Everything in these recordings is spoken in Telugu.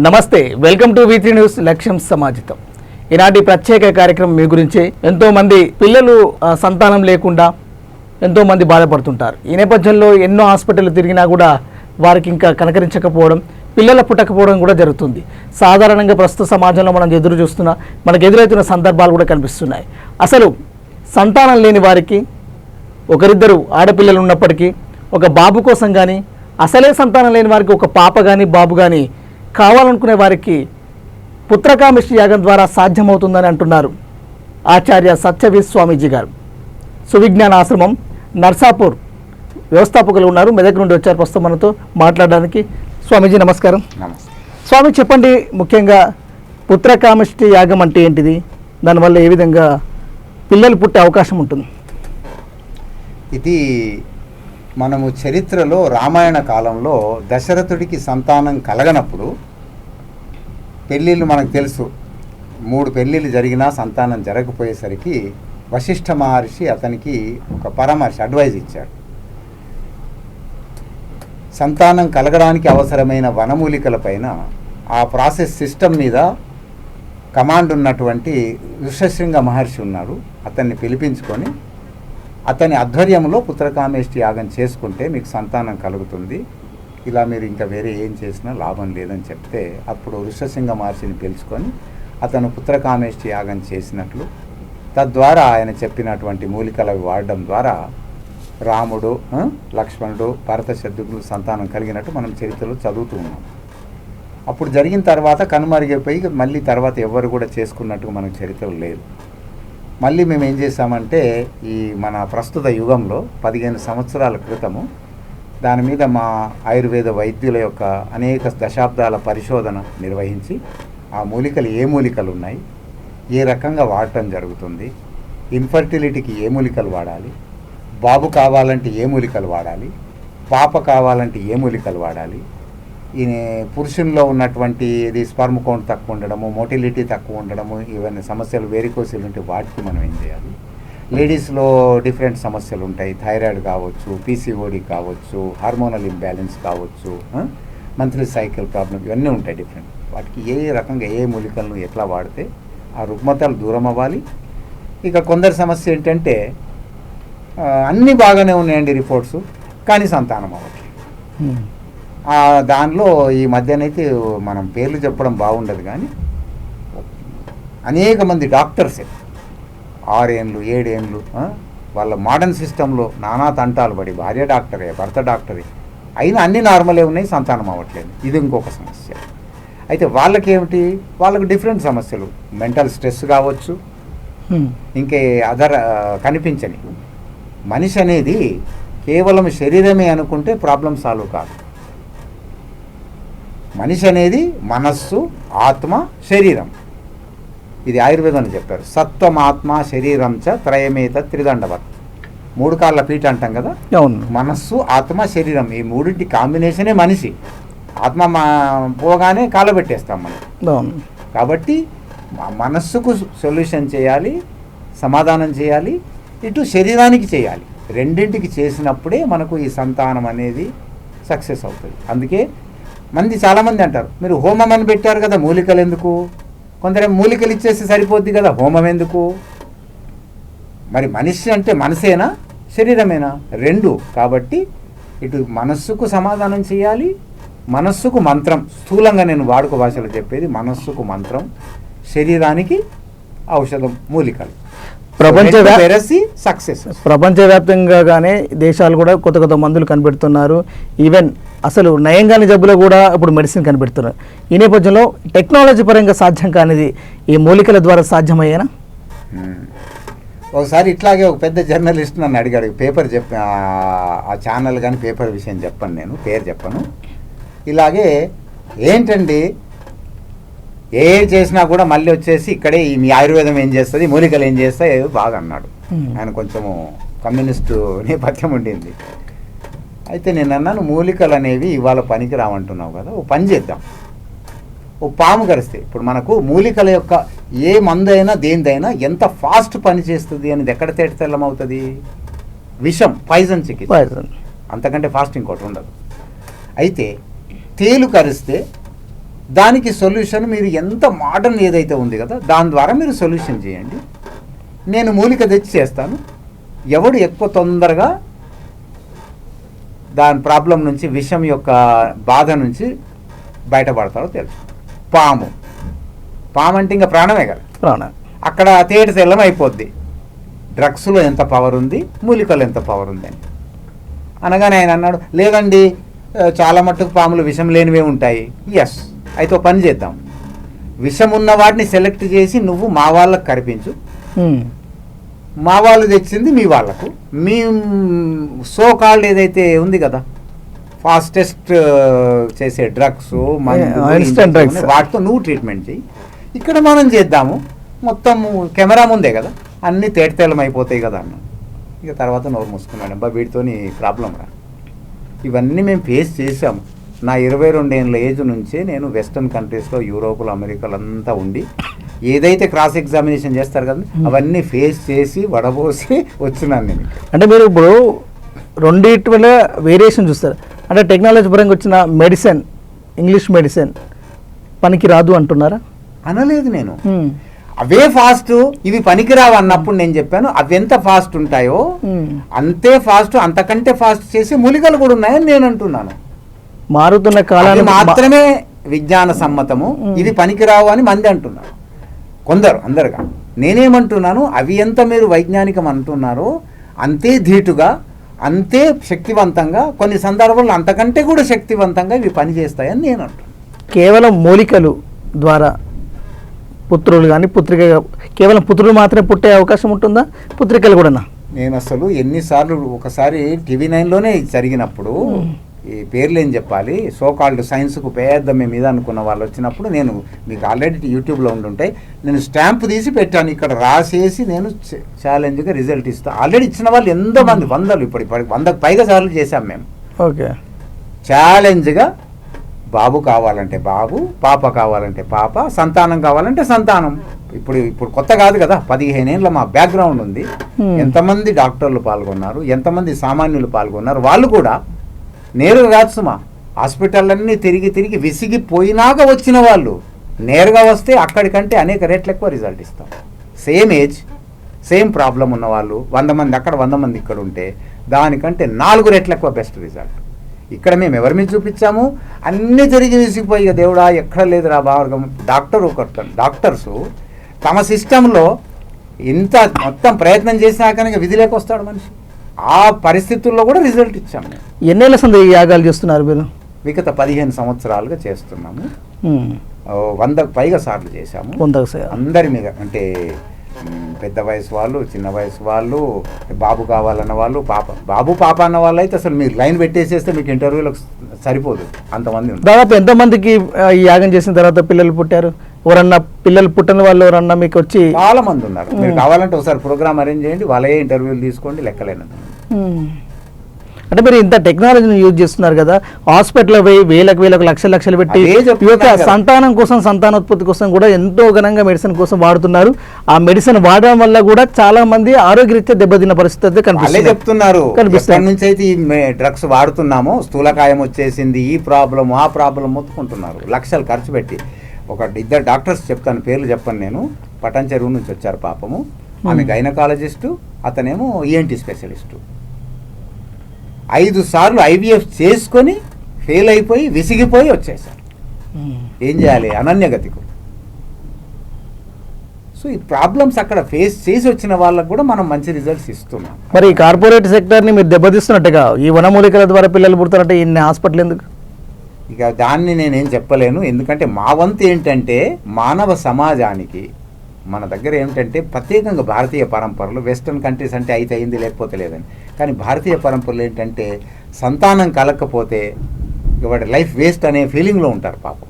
నమస్తే వెల్కమ్ టు వీత్రీ న్యూస్ లక్ష్యం సమాజితం. ఈనాటి ప్రత్యేక కార్యక్రమం మీ గురించి. ఎంతోమంది పిల్లలు సంతానం లేకుండా ఎంతోమంది బాధపడుతుంటారు. ఈ నేపథ్యంలో ఎన్నో హాస్పిటల్ తిరిగినా కూడా వారికి ఇంకా కనకరించకపోవడం పిల్లల పుట్టకపోవడం కూడా జరుగుతుంది. సాధారణంగా ప్రస్తుత సమాజంలో మనం ఎదురు చూస్తున్న మనకు ఎదురవుతున్న సందర్భాలు కూడా కనిపిస్తున్నాయి. అసలు సంతానం లేని వారికి ఒకరిద్దరు ఆడపిల్లలు ఉన్నప్పటికీ ఒక బాబు కోసం కానీ అసలే సంతానం లేని వారికి ఒక పాప కానీ బాబు కానీ కావాలనుకునే వారికి పుత్రకామిష్టి యాగం ద్వారా సాధ్యమవుతుందని అంటున్నారు ఆచార్య సత్యవీర్ స్వామీజీ గారు. సువిజ్ఞాన ఆశ్రమం నర్సాపూర్. వ్యవస్థాపకులు ఉన్నారు. మెదక్ నుండి వచ్చారు ప్రస్తుతం మనతో మాట్లాడడానికి. స్వామీజీ నమస్కారం. స్వామి చెప్పండి ముఖ్యంగా పుత్రకామిష్టి యాగం అంటే ఏంటిది? దానివల్ల ఏ విధంగా పిల్లలు పుట్టే అవకాశం ఉంటుంది? ఇది మనము చరిత్రలో రామాయణ కాలంలో దశరథుడికి సంతానం కలగనప్పుడు పెళ్ళిళ్ళు మనకు తెలుసు. మూడు పెళ్ళిళ్ళు జరిగినా సంతానం జరగకపోయేసరికి వశిష్ఠ మహర్షి అతనికి ఒక పరామర్శ అడ్వైజ్ ఇచ్చాడు. సంతానం కలగడానికి అవసరమైన వనమూలికల పైన ఆ ప్రాసెస్ సిస్టమ్ మీద కమాండ్ ఉన్నటువంటి ఋషశృంగ మహర్షి ఉన్నాడు. అతన్ని పిలిపించుకొని అతని ఆధ్వర్యంలో పుత్రకామేష్టి యాగం చేసుకుంటే మీకు సంతానం కలుగుతుంది. ఇలా మీరు ఇంకా వేరే ఏం చేసినా లాభం లేదని చెప్తే అప్పుడు ఋషసింగ మహర్షిని పిలుచుకొని అతను పుత్రకామేష్టి యాగం చేసినట్లు తద్వారా ఆయన చెప్పినటువంటి మూలికలు వాడడం ద్వారా రాముడు లక్ష్మణుడు భరత శత్రుఘ్నులు సంతానం కలిగినట్టు మనం చరిత్రలో చదువుతూ ఉన్నాం. అప్పుడు జరిగిన తర్వాత కనుమరుగైపోయి మళ్ళీ తర్వాత ఎవరు కూడా చేసుకున్నట్టుగా మనకు చరిత్రలు లేదు. మళ్ళీ మేము ఏం చేసామంటే ఈ మన ప్రస్తుత యుగంలో పదిహేను సంవత్సరాల క్రితము దాని మీద మా ఆయుర్వేద వైద్యుల యొక్క అనేక దశాబ్దాల పరిశోధన నిర్వహించి ఆ మూలికలు ఏ మూలికలు ఉన్నాయి ఏ రకంగా వాడటం జరుగుతుంది ఇన్ఫర్టిలిటీకి ఏ మూలికలు వాడాలి బాబు కావాలంటే ఏ మూలికలు వాడాలి పాప కావాలంటే ఏ మూలికలు వాడాలి ఈ పురుషుల్లో ఉన్నటువంటి ఇది స్పర్మ్ కౌంట్ తక్కువ ఉండడము మోటిలిటీ తక్కువ ఉండడము ఇవన్నీ సమస్యలు వేరికోసిలు ఉంటే వాటికి మనం ఏం చేయాలి? లేడీస్లో డిఫరెంట్ సమస్యలు ఉంటాయి. థైరాయిడ్ కావచ్చు పీసీఓడి కావచ్చు హార్మోనల్ ఇంబ్యాలెన్స్ కావచ్చు మంత్లీ సైకిల్ ప్రాబ్లం ఇవన్నీ ఉంటాయి డిఫరెంట్. వాటికి ఏ రకంగా ఏ మూలికలను ఎట్లా వాడితే ఆ రుగ్మతలు దూరం అవ్వాలి. ఇక కొందరి సమస్య ఏంటంటే అన్నీ బాగానే ఉన్నాయండి రిపోర్ట్స్ కానీ సంతానం అవ్వట్లేదు. దానిలో ఈ మధ్యనైతే మనం పేర్లు చెప్పడం బాగుండదు కానీ అనేక మంది డాక్టర్సే ఆరేండ్లు ఏడేండ్లు వాళ్ళ మోడర్న్ సిస్టంలో నానా తంటాలు పడి భార్య డాక్టరే భర్త డాక్టరే. అయినా అన్ని నార్మలే ఉన్నాయి సంతానం అవ్వట్లేదు. ఇది ఇంకొక సమస్య. అయితే వాళ్ళకేమిటి? వాళ్ళకి డిఫరెంట్ సమస్యలు. మెంటల్ స్ట్రెస్ కావచ్చు ఇంకే అదర్ కనిపించని. మనిషి అనేది కేవలం శరీరమే అనుకుంటే ప్రాబ్లం సాల్వ్ కాదు. మనిషి అనేది మనస్సు ఆత్మ శరీరం. ఇది ఆయుర్వేదం చెప్పారు. సత్వం ఆత్మ శరీరం చ త్రయమేత త్రిదండవత్. మూడు కాళ్ళ పీట అంటాం కదా? అవును. మనస్సు ఆత్మ శరీరం ఈ మూడింటి కాంబినేషనే మనిషి. ఆత్మ పోగానే కాలబెట్టేస్తాం మనం. అవును. కాబట్టి మనస్సుకు సొల్యూషన్ చేయాలి సమాధానం చేయాలి ఇటు శరీరానికి చేయాలి. రెండింటికి చేసినప్పుడే మనకు ఈ సంతానం అనేది సక్సెస్ అవుతుంది. అందుకే మంది చాలామంది అంటారు. మీరు హోమం అని పెట్టారు కదా మూలికలు ఎందుకు? కొందరు మూలికలు ఇచ్చేస్తే సరిపోద్ది కదా హోమం ఎందుకు? మరి మనిషి అంటే మనసేనా? శరీరమేనా? రెండు. కాబట్టి ఇటు మనస్సుకు సమాధానం చేయాలి మనస్సుకు మంత్రం. స్థూలంగా నేను వాడుక భాషలో చెప్పేది మనస్సుకు మంత్రం శరీరానికి ఔషధం మూలికలు. ప్రపంచ సక్సెస్ ప్రపంచవ్యాప్తంగానే దేశాలు కూడా కొత్త కొత్త మందులు కనిపెడుతున్నారు. ఈవెన్ అసలు నయం కాని జబ్బులో కూడా ఇప్పుడు మెడిసిన్ కనిపెడుతున్నారు. ఈ నేపథ్యంలో టెక్నాలజీ పరంగా సాధ్యం కానిది ఈ మూలికల ద్వారా సాధ్యమయ్యేనా? ఒకసారి ఇట్లాగే ఒక పెద్ద జర్నలిస్ట్ నన్ను అడిగాడు పేపర్ చెప్ ఆ- ఛానల్ కానీ పేపర్ విషయం చెప్పను నేను పేరు చెప్పను. ఇలాగే ఏంటండి? ఏ చేసినా కూడా మళ్ళీ వచ్చేసి ఇక్కడే ఈ మీ ఆయుర్వేదం ఏం చేస్తుంది మూలికలు ఏం చేస్తాయి బాగా అన్నాడు. ఆయన కొంచెము కమ్యూనిస్టు నేపథ్యం ఉండింది. అయితే నేను అన్నాను మూలికలు అనేవి ఇవాళ పనికి రావంటున్నావు కదా ఓ పని చేద్దాం. ఓ పాము కరిస్తే ఇప్పుడు మనకు మూలికల యొక్క ఏ మందైనా దేనిదైనా ఎంత ఫాస్ట్ పని చేస్తుంది అనేది ఎక్కడ తేట తెల్లమవుతుంది? విషం పాయిజన్ చికిత్స. అంతకంటే ఫాస్ట్ ఇంకోటి ఉండదు. అయితే తేలు కరిస్తే దానికి సొల్యూషన్ మీరు ఎంత మోడర్న్ ఏదైతే ఉంది కదా దాని ద్వారా మీరు సొల్యూషన్ చేయండి. నేను మూలిక తెచ్చి చేస్తాను. ఎవడు ఎక్కువ తొందరగా దాని ప్రాబ్లం నుంచి విషం యొక్క బాధ నుంచి బయటపడతారో తెలుసు. పాము. పాము అంటే ఇంకా ప్రాణమే కదా. ప్రాణ. అక్కడ తేటి తెల్లం అయిపోద్ది. డ్రగ్స్లో ఎంత పవర్ ఉంది? మూలికలో ఎంత పవర్ ఉంది అని. అనగానే ఆయన అన్నాడు లేదండి చాలా మట్టుకు పాములు విషం లేనివే ఉంటాయి. ఎస్ అయితే పని చేద్దాం. విషం ఉన్న వాటిని సెలెక్ట్ చేసి నువ్వు మా వాళ్ళకి కరిపించు. ఉమ్. మా వాళ్ళు తెచ్చింది మీ వాళ్ళకు. మీ సో కాల్డ్ ఏదైతే ఉంది కదా ఫాస్టెస్ట్ చేసే డ్రగ్స్ drugs. వాటితో నువ్వు ట్రీట్మెంట్ చెయ్యి. ఇక్కడ మనం చేద్దాము. మొత్తం కెమెరా ముందే కదా. అన్ని తేటతెల్లం అయిపోతాయి కదా అన్న. ఇక తర్వాత నోరు మూసుకున్నాడు అబ్బా వీటితోని ప్రాబ్లం రా. ఇవన్నీ మేము ఫేస్ చేసాము. నా ఇరవై రెండేళ్ళ ఏజ్ నుంచే నేను వెస్టర్న్ కంట్రీస్లో యూరోపులో అమెరికాలో అంతా ఉండి ఏదైతే క్రాస్ ఎగ్జామినేషన్ చేస్తారు కదా అవన్నీ ఫేస్ చేసి వడబోసి వచ్చినాను నేను. అంటే మీరు ఇప్పుడు రెండింటి వల్ల వేరియేషన్ చూస్తారు. అంటే టెక్నాలజీ పరంగా వచ్చిన మెడిసిన్ ఇంగ్లీష్ మెడిసిన్ పనికి రాదు అంటున్నారా? అనలేదు నేను. అవే ఫాస్ట్ ఇవి పనికిరావు అన్నప్పుడు నేను చెప్పాను అవి ఎంత ఫాస్ట్ ఉంటాయో. అంతే ఫాస్ట్ అంతకంటే ఫాస్ట్ చేసే మూలికలు కూడా ఉన్నాయని నేను అంటున్నాను. మారుతున్న కాలాన్ని మాత్రమే విజ్ఞాన సమ్మతము మ్మ్. ఇది పనికిరావు అని మంది అంటున్నారు. కొందరు అందరుగా. నేనేమంటున్నాను? అవి ఎంత మీరు వైజ్ఞానికం అంటున్నారో అంతే ధీటుగా అంతే శక్తివంతంగా కొన్ని సందర్భాల్లో అంతకంటే కూడా శక్తివంతంగా ఇవి పనిచేస్తాయని నేను అంటున్నాను కేవలం మూలికలు ద్వారా పుత్రులు కానీ పుత్రిక కేవలం పుత్రులు మాత్రమే పుట్టే అవకాశం ఉంటుందా? పుత్రికలు కూడానా? నేను అసలు ఎన్నిసార్లు ఒకసారి టీవీ నైన్లోనే జరిగినప్పుడు ఈ పేర్లు ఏం చెప్పాలి? సో కాల్డ్ సైన్స్కు పెద్ద మేము మీద అనుకున్న వాళ్ళు వచ్చినప్పుడు నేను మీకు ఆల్రెడీ యూట్యూబ్లో ఉండుంటాయి నేను స్టాంప్ తీసి పెట్టాను. ఇక్కడ రాసేసి నేను ఛాలెంజ్గా రిజల్ట్ ఇస్తాను ఆల్రెడీ ఇచ్చిన వాళ్ళు ఎంతో మంది వందలు ఇప్పుడు ఇప్పటికి వందకు పైగా సార్లు చేశాం మేము. ఓకే. ఛాలెంజ్గా బాబు కావాలంటే బాబు పాప కావాలంటే పాప సంతానం కావాలంటే సంతానం. ఇప్పుడు ఇప్పుడు కొత్త కాదు కదా పదిహేను ఏళ్ళ మా బ్యాక్గ్రౌండ్ ఉంది. Hmm. ఎంతమంది డాక్టర్లు పాల్గొన్నారు ఎంతమంది సామాన్యులు పాల్గొన్నారు వాళ్ళు కూడా నేరుగా కాదు సుమా. హాస్పిటల్లన్నీ తిరిగి తిరిగి విసిగిపోయినాక వచ్చిన వాళ్ళు నేరుగా వస్తే అక్కడికంటే అనేక రేట్లు ఎక్కువ రిజల్ట్ ఇస్తాం. సేమ్ ఏజ్ సేమ్ ప్రాబ్లం ఉన్నవాళ్ళు వంద మంది అక్కడ వంద మంది ఇక్కడ ఉంటే దానికంటే నాలుగు రెట్లు ఎక్కువ బెస్ట్ రిజల్ట్ ఇక్కడ మేము ఎవరి మీద చూపించాము? అన్నీ తిరిగి విసిగిపోయి దేవుడా ఎక్కడ లేదురా మార్గం డాక్టర్ ఒక డాక్టర్స్ తమ సిస్టంలో ఇంత మొత్తం ప్రయత్నం చేసినా కనుక విధి లేక వస్తాడు మనిషి. ఆ పరిస్థితుల్లో కూడా రిజల్ట్ ఇచ్చాము ఎన్నేళ్ళ సంది యాగాలు చేస్తున్నారు మీరు? విగత పదిహేను సంవత్సరాలుగా చేస్తున్నాము. వందకు పైగా సార్లు చేశాము. అందరి మీద అంటే పెద్ద వయసు వాళ్ళు చిన్న వయసు వాళ్ళు బాబు కావాలన్న వాళ్ళు పాప బాబు పాప అన్న వాళ్ళు అయితే అసలు మీరు లైన్ పెట్టేసేస్తే మీకు ఇంటర్వ్యూలకు సరిపోదు. అంతమంది దాదాపు ఎంతమందికి ఈ యాగం చేసిన తర్వాత పిల్లలు పుట్టారు? ఎవరన్నా పిల్లలు పుట్టిన వాళ్ళు ఎవరన్నా మీకు వచ్చి చాలా మంది ఉన్నారు మీరు. కావాలంటే ఒకసారి ప్రోగ్రామ్ అరేంజ్ చేయండి వాళ్ళే ఇంటర్వ్యూలు తీసుకోండి లెక్కలేనంత ఉమ్. అంటే మీరు ఇంత టెక్నాలజీని యూజ్ చేస్తున్నారు కదా హాస్పిటల్ పోయి వేలకు వేలకు లక్షల లక్షలు పెట్టి కదా. సంతానం కోసం సంతానోత్పత్తి కోసం కూడా ఎంతో ఘనంగా మెడిసిన్ కోసం వాడుతున్నారు ఆ మెడిసిన్ వాడడం వల్ల కూడా చాలా మంది ఆరోగ్యరీత్యా దెబ్బతిన్న పరిస్థితి అయితే కనిపిస్తుంది చెప్తున్నారు కనిపిస్తుంది. నుంచి అయితే ఈ డ్రగ్స్ వాడుతున్నామో స్థూలకాయం వచ్చేసింది ఈ ప్రాబ్లం ఆ ప్రాబ్లం మొత్తుకుంటున్నారు లక్షలు ఖర్చు పెట్టి ఒక ఇద్దరు డాక్టర్స్ చెప్తాను పేర్లు చెప్పను నేను. పటన్ చెరువు నుంచి వచ్చారు పాపము. ఆమె. గైనకాలజిస్టు అతనేమో ఈఎన్టీ స్పెషలిస్టు. ఐదు సార్లు ఐవీఎఫ్ చేసుకొని ఫెయిల్ అయిపోయి విసిగిపోయి వచ్చేసారు. ఏం చేయాలి? అనన్యగతికు. సో ఈ ప్రాబ్లమ్స్ అక్కడ ఫేస్ చేసి వచ్చిన వాళ్ళకు కూడా మనం మంచి రిజల్ట్స్ ఇస్తున్నాం. మరి ఈ కార్పొరేట్ సెక్టర్ని మీరు దెబ్బతీస్తున్నట్టుగా ఈ వనమూలికల ద్వారా పిల్లలు పుడతారంటే ఇన్ని హాస్పిటల్ ఎందుకు? ఇక దాన్ని నేనేం చెప్పలేను. ఎందుకంటే మా వంతు ఏంటంటే మానవ సమాజానికి మన దగ్గర ఏమిటంటే ప్రత్యేకంగా భారతీయ పరంపరలు వెస్ట్రన్ కంట్రీస్ అంటే అయితే అయింది లేకపోతే లేదని. కానీ భారతీయ పరంపరలు ఏంటంటే సంతానం కలగకపోతే ఇక వాడి లైఫ్ వేస్ట్ అనే ఫీలింగ్లో ఉంటారు పాపం.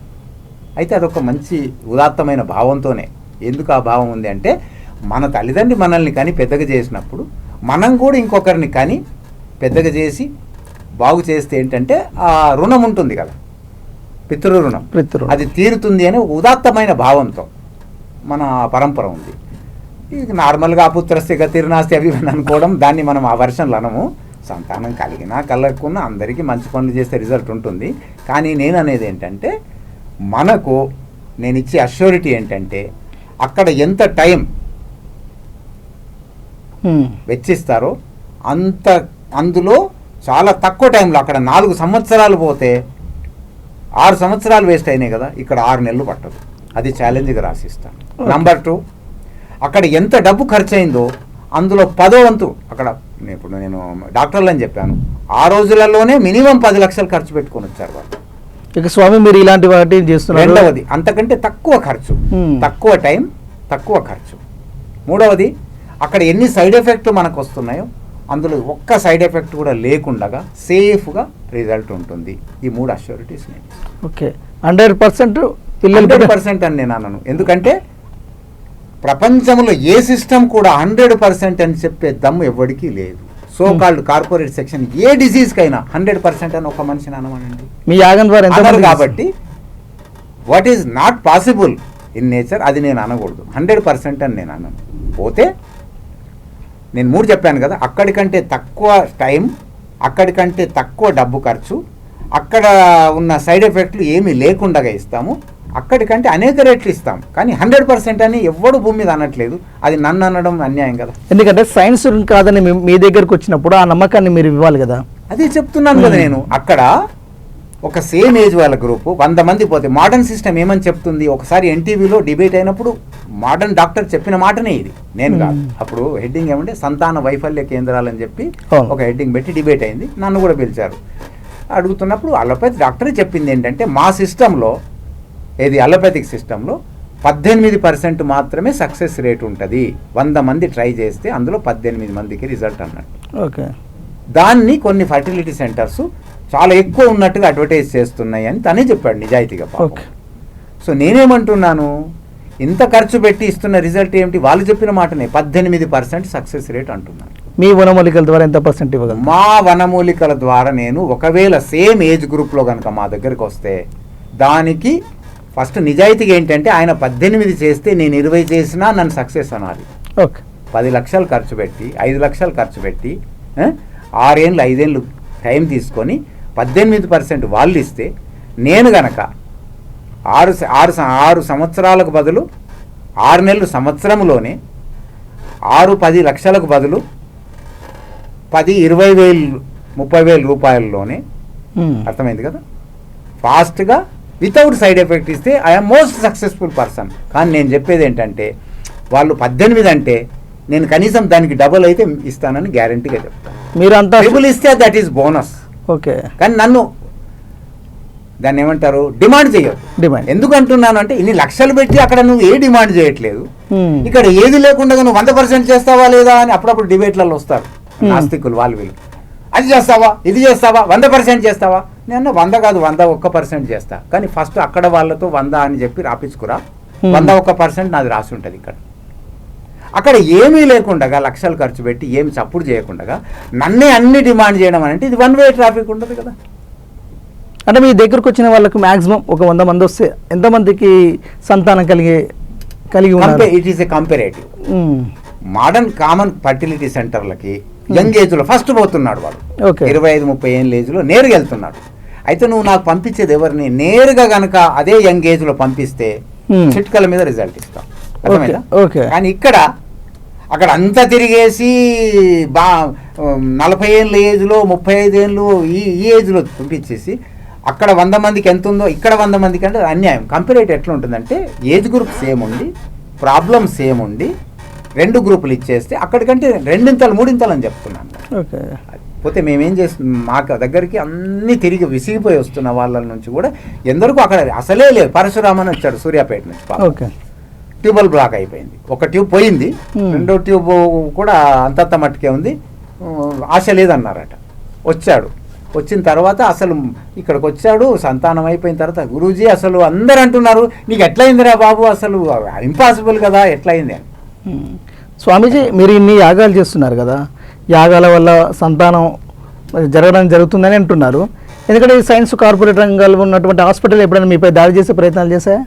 అయితే అదొక మంచి ఉదాత్తమైన భావంతోనే. ఎందుకు ఆ భావం ఉంది అంటే మన తల్లిదండ్రి మనల్ని కానీ పెద్దగా చేసినప్పుడు మనం కూడా ఇంకొకరిని కానీ పెద్దగా చేసి బాగు చేస్తే ఏంటంటే ఆ రుణం ఉంటుంది కదా. పితృ రుణం పితృ అది తీరుతుంది అనే ఒక ఉదాత్తమైన భావంతో మన పరంపర ఉంది. ఇది నార్మల్గా అపుత్రస్తి గతిర్నాస్తి అవి అనుకోవడం దాన్ని మనం ఆ వర్షన్లు అనము. సంతానం కలిగినా కలగకున్నా అందరికీ మంచి పనులు చేస్తే రిజల్ట్ ఉంటుంది. కానీ నేను అనేది ఏంటంటే మనకు నేను ఇచ్చే అష్యూరిటీ ఏంటంటే అక్కడ ఎంత టైం. వెచ్చిస్తారో అంత అందులో చాలా తక్కువ టైంలో అక్కడ నాలుగు సంవత్సరాలు పోతే ఆరు సంవత్సరాలు వేస్ట్ అయినాయి కదా ఇక్కడ ఆరు నెలలు పట్టదు. అది ఛాలెంజ్గా రాసిస్తాను. నంబర్ టూ అక్కడ ఎంత డబ్బు ఖర్చు అయిందో అందులో పదో వంతు అక్కడ ఇప్పుడు నేను డాక్టర్లు అని చెప్పాను ఆ రోజులలోనే మినిమం పది లక్షలు ఖర్చు పెట్టుకొని వచ్చారు వాళ్ళు. ఇక స్వామి మీరు ఇలాంటి వాటి చేస్తున్నారు. రెండవది అంతకంటే తక్కువ ఖర్చు. Hmm. తక్కువ టైం తక్కువ ఖర్చు. మూడవది అక్కడ ఎన్ని సైడ్ ఎఫెక్ట్లు మనకు వస్తున్నాయో అందులో ఒక్క సైడ్ ఎఫెక్ట్ కూడా లేకుండా సేఫ్గా రిజల్ట్ ఉంటుంది. ఈ మూడు అష్యూరిటీస్ నేను okay. Hundred percent hundred percent అని నేను అనను. ఎందుకంటే ప్రపంచంలో ఏ సిస్టమ్ కూడా హండ్రెడ్ పర్సెంట్ అని చెప్పే దమ్ము ఎవరికీ లేదు. సో కాల్డ్ కార్పొరేట్ సెక్షన్ ఏ డిసీజ్కైనా హండ్రెడ్ పర్సెంట్ అని ఒక మనిషిని అనమనండి. మీ యాగం ద్వారా కాబట్టి what is not possible in nature అది నేను అనకూడదు. హండ్రెడ్ పర్సెంట్ అని నేను అనను. పోతే నేను మూడు చెప్పాను కదా అక్కడికంటే తక్కువ టైం అక్కడికంటే తక్కువ డబ్బు ఖర్చు అక్కడ ఉన్న సైడ్ ఎఫెక్ట్లు ఏమీ లేకుండా ఇస్తాము అక్కడికంటే అనేక రేట్లు ఇస్తాం. కానీ హండ్రెడ్ పర్సెంట్ అని ఎవ్వడు భూమి మీద అనట్లేదు. అది నన్ను అనడం అన్యాయం కదా. ఎందుకంటే సైన్స్ కాదని మీ దగ్గరకు వచ్చినప్పుడు ఆ నమ్మకాన్ని మీరు ఇవ్వాలి కదా. అదే చెప్తున్నాను కదా నేను. అక్కడ ఒక సేమ్ ఏజ్ వాళ్ళ గ్రూప్ వంద మంది పోతే మోడర్న్ సిస్టమ్ ఏమని చెప్తుంది? ఒకసారి ఎన్టీవీలో డిబేట్ అయినప్పుడు మోడర్న్ డాక్టర్ చెప్పిన మాటనే ఇది. నేను కాదు. అప్పుడు హెడ్డింగ్ ఏమంటే సంతాన వైఫల్య కేంద్రాలు అని చెప్పి. ఒక హెడ్డింగ్ పెట్టి డిబేట్ అయింది. నన్ను కూడా పిలిచారు. అడుగుతున్నప్పుడు అలోపతి డాక్టర్ చెప్పింది ఏంటంటే మా సిస్టంలో ఏది అలోపతిక్ సిస్టంలో పద్దెనిమిది పర్సెంట్ మాత్రమే సక్సెస్ రేట్ ఉంటుంది. వంద మంది ట్రై చేస్తే అందులో పద్దెనిమిది మందికి రిజల్ట్ అన్నట్టు. ఓకే. దాన్ని కొన్ని ఫర్టిలిటీ సెంటర్స్ చాలా ఎక్కువ ఉన్నట్టుగా అడ్వర్టైజ్ చేస్తున్నాయి అని తనే చెప్పాడు నిజాయితీగా సో నేనేమంటున్నాను ఇంత ఖర్చు పెట్టి ఇస్తున్న రిజల్ట్ ఏమిటి? వాళ్ళు చెప్పిన మాటనే పద్దెనిమిది పర్సెంట్ సక్సెస్ రేట్ అంటున్నాను. మీ వనమూలికల ద్వారా ఎంత పర్సెంట్ ఇవ్వగలరు మా వనమూలికల ద్వారా నేను ఒకవేళ సేమ్ ఏజ్ గ్రూప్లో కనుక మా దగ్గరికి వస్తే దానికి ఫస్ట్ నిజాయితీగా ఏంటంటే ఆయన పద్దెనిమిది చేస్తే నేను ఇరవై చేసినా నన్ను సక్సెస్ అనాలి. ఓకే. పది లక్షలు ఖర్చు పెట్టి ఐదు లక్షలు ఖర్చు పెట్టి ఆరేళ్ళు ఐదేళ్ళు టైం తీసుకొని పద్దెనిమిది పర్సెంట్ వాళ్ళు ఇస్తే నేను గనక ఆరు ఆరు ఆరు సంవత్సరాలకు బదులు ఆరు నెలలు సంవత్సరంలోనే ఆరు పది లక్షలకు బదులు పది ఇరవై వేలు ముప్పై వేల రూపాయల్లోనే. అర్థమైంది కదా? ఫాస్ట్గా వితౌట్ సైడ్ ఎఫెక్ట్ ఇస్తే ఐఎమ్ మోస్ట్ సక్సెస్ఫుల్ పర్సన్. కానీ నేను చెప్పేది ఏంటంటే వాళ్ళు పద్దెనిమిది అంటే నేను కనీసం దానికి డబుల్ అయితే ఇస్తానని గ్యారంటీగా చెప్తాను. మీరు అంతా ట్రిపుల్ ఇస్తే దట్ ఈస్ బోనస్. ఓకే. కానీ నన్ను దాన్ని ఏమంటారు? డిమాండ్ చేయొద్దు. డిమాండ్. ఎందుకు అంటున్నాను అంటే ఇన్ని లక్షలు పెట్టి అక్కడ నువ్వు ఏ డిమాండ్ చేయట్లేదు. ఇక్కడ ఏది లేకుండా నువ్వు వంద పర్సెంట్ చేస్తావా లేదా అని అప్పుడప్పుడు డిబేట్లలో వస్తారు. నాస్తికులు వాళ్ళు వీళ్ళు. అది చేస్తావా? ఇది చేస్తావా? వంద పర్సెంట్ చేస్తావా? నేను వంద కాదు వంద ఒక్క పర్సెంట్ చేస్తా. కానీ ఫస్ట్ అక్కడ వాళ్ళతో వంద అని చెప్పి రాపించుకురా. వంద ఒక్క పర్సెంట్ నాది రాసి ఉంటుంది ఇక్కడ. అక్కడ ఏమీ లేకుండా లక్షలు ఖర్చు పెట్టి ఏమి చప్పుడు చేయకుండా నన్నే అన్ని డిమాండ్ చేయడం అంటే ఇది వన్ వే ట్రాఫిక్ ఉండదు కదా. అంటే మీ దగ్గరకు వచ్చిన వాళ్ళకు మాక్సిమం ఒక వంద మంది వస్తే ఎంతమందికి సంతానం కలిగి కలిగి ఉన్నారు? It is a comparative. Modern common fertility సెంటర్లకి young ఏజ్లో ఫస్ట్ పోతున్నాడు వాడు. ఓకే ఇరవై ఐదు ముప్పై ఏళ్ళ ఏజ్లో నేరుగా వెళ్తున్నాడు. అయితే నువ్వు నాకు పంపించేది ఎవరిని? నేరుగా గనక అదే యంగ్ ఏజ్లో పంపిస్తే Hmm. చిట్కల మీద రిజల్ట్ ఇస్తాం. అర్థమైందా? ఓకే. కానీ ఇక్కడ అక్కడ అంతా తిరిగేసి బా నలభై ఏళ్ళ ఏజ్లో ముప్పై ఐదు ఏళ్ళు ఈ ఈ ఏజ్లో పంపించేసి అక్కడ వంద మందికి ఎంత ఉందో ఇక్కడ వంద మందికి అంటే అన్యాయం. కంపేరేట్ ఎట్లా ఉంటుందంటే ఏజ్ గ్రూప్ సేమ్ ఉండి ప్రాబ్లమ్ సేమ్ ఉండి రెండు గ్రూపులు ఇచ్చేస్తే అక్కడికంటే రెండింతలు మూడింతలు అని చెప్తున్నాను. ఓకే. పోతే మేమేం చేస్తున్నాం మాకు దగ్గరికి అన్ని తిరిగి విసిగిపోయి వస్తున్న వాళ్ళ నుంచి కూడా ఎందరికో అక్కడ అసలే లేదు పరశురామన్ వచ్చాడు సూర్యాపేట నుంచి. ఓకే. ట్యూబల్ బ్లాక్ అయిపోయింది. ఒక ట్యూబ్ పోయింది. Hmm. రెండో ట్యూబ్ కూడా అంతంత మట్టుకే ఉంది. ఆశ లేదన్నారట. వచ్చాడు. వచ్చిన తర్వాత అసలు ఇక్కడికి వచ్చాడు సంతానం అయిపోయిన తర్వాత గురూజీ అసలు అందరు అంటున్నారు నీకు ఎట్లయిందిరా బాబు? అసలు ఇంపాసిబుల్ కదా ఎట్లయింది? అని. ఉమ్. స్వామీజీ మీరు ఇన్ని యాగాలు చేస్తున్నారు కదా. యాగాల వల్ల సంతానం జరగడం జరుగుతుందని అంటున్నారు. ఎందుకంటే సైన్స్ కార్పొరేట్ రంగాల్లో ఉన్నటువంటి హాస్పిటల్ ఎప్పుడైనా మీపై దాడి చేసే ప్రయత్నాలు చేశాయా?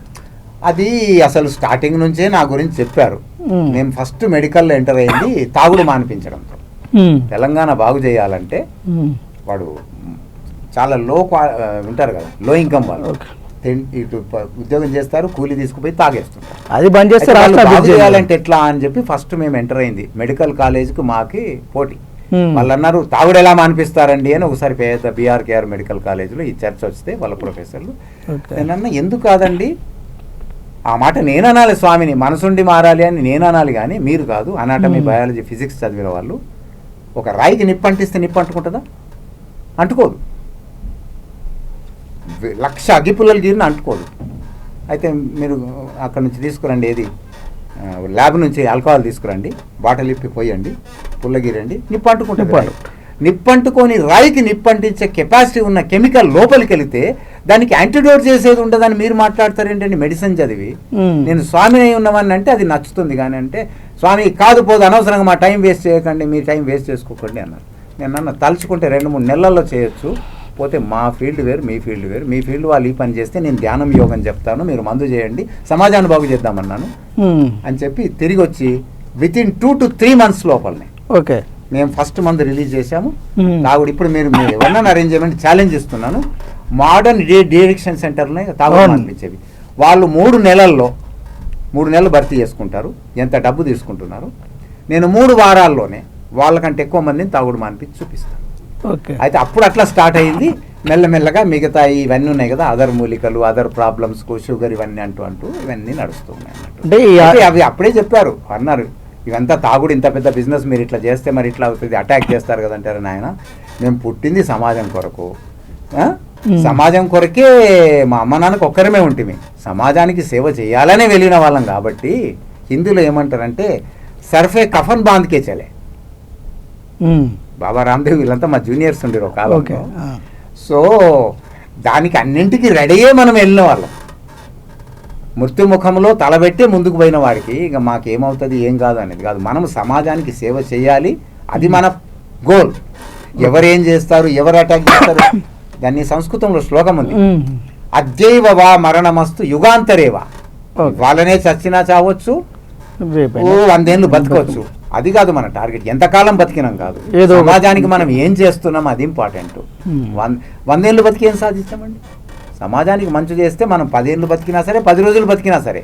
అది అసలు స్టార్టింగ్ నుంచే నా గురించి చెప్పారు. మేము ఫస్ట్ మెడికల్లో ఎంటర్ అయింది తాగుడు మానిపించడంతో. తెలంగాణ బాగు చేయాలంటే. వాడు చాలా లో క్వా ఉంటారు కదా లో ఇన్కమ్ వాళ్ళు ఇటు ఉద్యోగం చేస్తారు కూలీ తీసుకుపోయి తాగేస్తుంటారు అది బంద్ చేస్తే అయితే వాళ్ళు రాష్ట్రం బాగు అభివృద్ధి చెందుతుంది. చేయాలంటే ఎట్లా అని చెప్పి ఫస్ట్ మేము ఎంటర్ అయింది మెడికల్ కాలేజ్కి మాకి పోటీ. వాళ్ళు అన్నారు తాగుడు ఎలా మానిపిస్తారండి అని ఒకసారి పేద బీఆర్కేఆర్ మెడికల్ కాలేజ్లో ఈ చర్చ వస్తే వాళ్ళ ప్రొఫెసర్లు. నేనన్నా ఎందుకు కాదండి ఆ మాట నేను అనాలి స్వామిని మనసుండి మారాలి అని నేను అనాలి కానీ మీరు కాదు. అనాటమీ. బయాలజీ ఫిజిక్స్ చదివిన వాళ్ళు ఒక రాయికి నిప్పు అంటిస్తే నిప్పు అంటుకుంటుందా అంటుకోదు లక్ష అగ్గిపుల్లలు గీరిన అంటుకోదు. అయితే మీరు అక్కడ నుంచి తీసుకురండి ఏది? ల్యాబ్ నుంచి ఆల్కహాల్ తీసుకురండి బాటిల్ ఇప్పి పోయండి పుల్లగిరండి నిప్పు రాయి. నిప్పంటుకొని రాయికి నిప్పంటించే కెపాసిటీ ఉన్న కెమికల్ లోపలికి వెళితే దానికి యాంటీడోట్ చేసేది ఉండదని మీరు మాట్లాడతారేంటండి? మెడిసిన్ చదివి. నేను స్వామి అయి ఉన్నవాడిని అంటే అది నచ్చుతుంది కానీ అంటే స్వామి కాదు పోదు అనవసరంగా మా టైం వేస్ట్ చేయకండి మీ టైం వేస్ట్ చేసుకోకండి అన్నారు. నేను అన్న తలుచుకుంటే రెండు మూడు నెలల్లో చేయొచ్చు. పోతే మా ఫీల్డ్ వేరు మీ ఫీల్డ్ వేరు. మీ ఫీల్డ్ వాళ్ళు ఈ పని చేస్తే నేను ధ్యానం యోగం చెప్తాను మీరు మందు చేయండి సమాజాన్ని బాగు చేద్దామన్నాను. అని చెప్పి తిరిగి వచ్చి within two to three months లోపలనే. ఓకే. మేము ఫస్ట్ మంత్ రిలీజ్ చేశాము. తాగుడు ఇప్పుడు మీరు మీరు ఎవరన్నా అరేంజ్ చేయమని ఛాలెంజ్ ఇస్తున్నాను. మోడర్న్ డి డిరెక్షన్ సెంటర్లో తాగుడు అవును. అనిపించేవి వాళ్ళు మూడు నెలల్లో మూడు నెలలు భర్తీ చేసుకుంటారు. ఎంత డబ్బు తీసుకుంటున్నారు. నేను మూడు వారాల్లోనే వాళ్ళకంటే ఎక్కువ మందిని తాగుడు మానిపించి చూపిస్తాను. ఓకే. అయితే అప్పుడు అట్లా స్టార్ట్ అయింది. మెల్లమెల్లగా మిగతా ఇవన్నీ ఉన్నాయి కదా అదర్ మూలికలు అదర్ ప్రాబ్లమ్స్కు షుగర్ ఇవన్నీ అంటూ అంటూ ఇవన్నీ నడుస్తున్నాయి అన్నట్టు. అవి అప్పుడే చెప్పారు. అన్నారు ఇవంతా తాగుడు ఇంత పెద్ద బిజినెస్ మీరు ఇట్లా చేస్తే మరి ఇట్లా అవుతుంది అటాక్ చేస్తారు కదంటారు నాయన. మేము పుట్టింది సమాజం కొరకు. సమాజం కొరకే మా అమ్మ నాన్నకు ఒక్కరమే ఉంటుంది సమాజానికి సేవ చేయాలనే వెళ్ళిన వాళ్ళం కాబట్టి హిందీలో ఏమంటారంటే సర్ఫే కఫన్ బాంధ్కే చలే. బాబా రామ్దేవ్ వీళ్ళంతా మా జూనియర్స్ ఉండేరు ఒక. సో దానికి అన్నింటికి రెడీయే మనం వెళ్ళిన వాళ్ళం. మృత్యుముఖంలో తలబెట్టే ముందుకు పోయిన వాడికి ఇక మాకేమవుతుంది ఏం కాదు అనేది కాదు. మనం సమాజానికి సేవ చేయాలి అది మన గోల్. ఎవరేం చేస్తారు ఎవరు అటాక్ చేస్తారు దాన్ని సంస్కృతంలో శ్లోకం ఉంది. అద్యైవ వా మరణమస్తు యుగాంతరేవా. వాళ్ళనే చచ్చినా చావచ్చు వందేళ్ళు బతకవచ్చు. అది కాదు మన టార్గెట్. ఎంతకాలం బతికినాం కాదు. సమాజానికి మనం ఏం చేస్తున్నాం అది ఇంపార్టెంట్. వన్ వందేళ్ళు బతికి ఏం సాధిస్తామండి? సమాజానికి మంచి చేస్తే మనం పదేళ్ళు బతికినా సరే పది రోజులు బతికినా సరే